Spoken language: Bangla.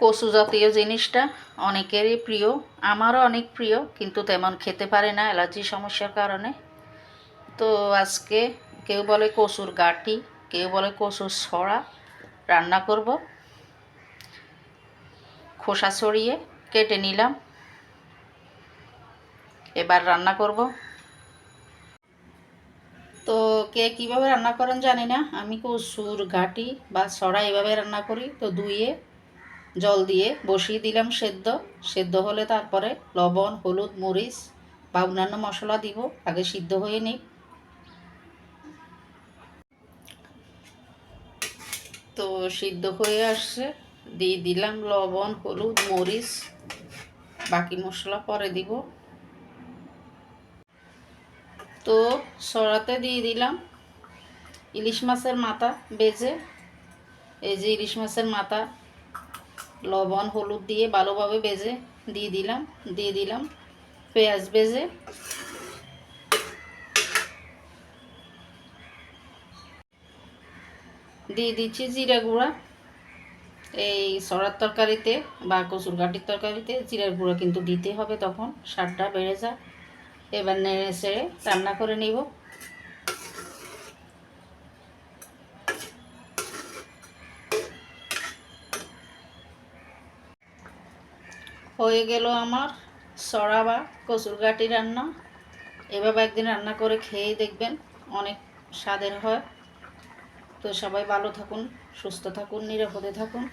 কচু জাতীয় জিনিসটা অনেকেরই প্রিয়, আমারও অনেক প্রিয়, কিন্তু তেমন খেতে পারে না অ্যালার্জি সমস্যার কারণে। তো আজকে কেউ বলে কচুর গাঁটি, কেউ বলে কচুর ছড়া রান্না করব। খোসা ছড়িয়ে কেটে নিলাম। এবার রান্না করব। তো কে কীভাবে রান্না করেন জানি না, আমি কচুর ঘাটি বা ছড়া এভাবে রান্না করি, তো ধুয়ে জল দিয়ে বসিয়ে দিলাম সেদ্ধ। সেদ্ধ হলে তারপরে লবণ, হলুদ, মরিচ বা অন্যান্য মশলা দিব। আগে সিদ্ধ হয়ে নিই। তো সিদ্ধ হয়ে আসছে। দিয়ে দিলাম লবণ, হলুদ, মরিচ। বাকি মশলা পরে দিব। তো সরাতে দিয়ে দিলাম ইলিশ মাছের মাথা বেজে। এই যে ইলিশ মাছের মাথা লবণ, হলুদ দিয়ে ভালোভাবে বেজে দিয়ে দিলাম দিয়ে দিলাম। পেঁয়াজ বেজে দিয়ে দিচ্ছি জিরা গুঁড়া। এই সরার তরকারিতে বা কচুর গাটির তরকারিতে জিরার গুঁড়া কিন্তু দিতে হবে তখন, স্বাদটা বেড়ে যায়। এবার নেড়ে চেড়ে রান্না করে নিব। হয়ে গেল আমার সরা বা কচুর গাটি রান্না। এভাবে একদিন রান্না করে খেয়েই দেখবেন অনেক স্বাদের হয়। তো সবাই ভালো থাকুন, সুস্থ থাকুন, নিরাপদে থাকুন।